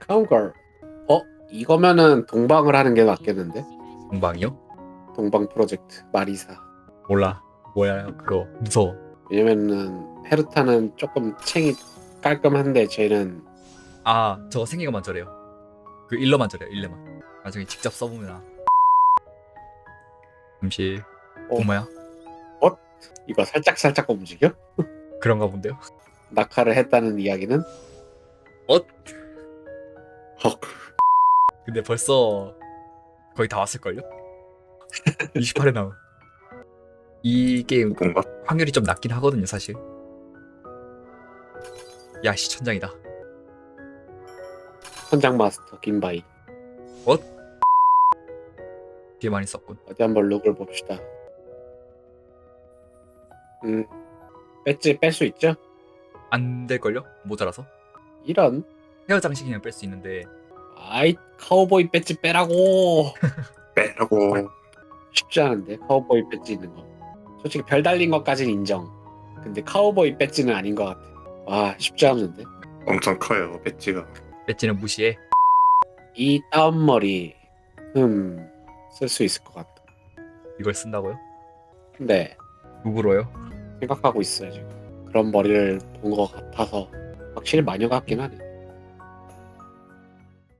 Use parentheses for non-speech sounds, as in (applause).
카운걸. 어? 이거면은 동방을 하는 게 낫겠는데? 공방이요? 동방 프로젝트 마리사. 몰라. 뭐야 그거 무서워. 왜냐면은 헤르타는 조금 챙이 깔끔한데 쟤는 아 저거 생긴 것만 저래요. 그 일러만 저래요. 일러만. 나중에 직접 써보면 아. 잠시. 어. 엄마야? 이거 살짝 살짝 움직여? 그런가 본데요. 낙하를 했다는 이야기는 어? 헉. 근데 벌써 거의 다 왔을걸요? (laughs) 28회 나온. 이 게임 뭔가 확률이 좀 낮긴 하거든요, 사실. 야씨 천장이다. 선장 마스터 김바이. 뒤에 많이 썼군. 어디 한번 룩을 봅시다. 음, 배지 뺄 수 있죠? 안 될걸요? 모자라서. 이런 헤어 장식이면 뺄 수 있는데 아이 카우보이 배지 빼라고 (laughs) 빼라고 쉽지 않은데 카우보이 배지 있는 거. 솔직히 별 달린 것까진 인정. 근데 카우보이 배지는 아닌 것 같아. 와 쉽지 않은데. 엄청 커요 배지가 배지는 무시해. 이 다운 머리 흠쓸 수 있을 것 같다. 이걸 쓴다고요? 근데 누구로요? 생각하고 있어요 지금. 그런 머리를 본 것 같아서 확실히 마녀 같긴 하네.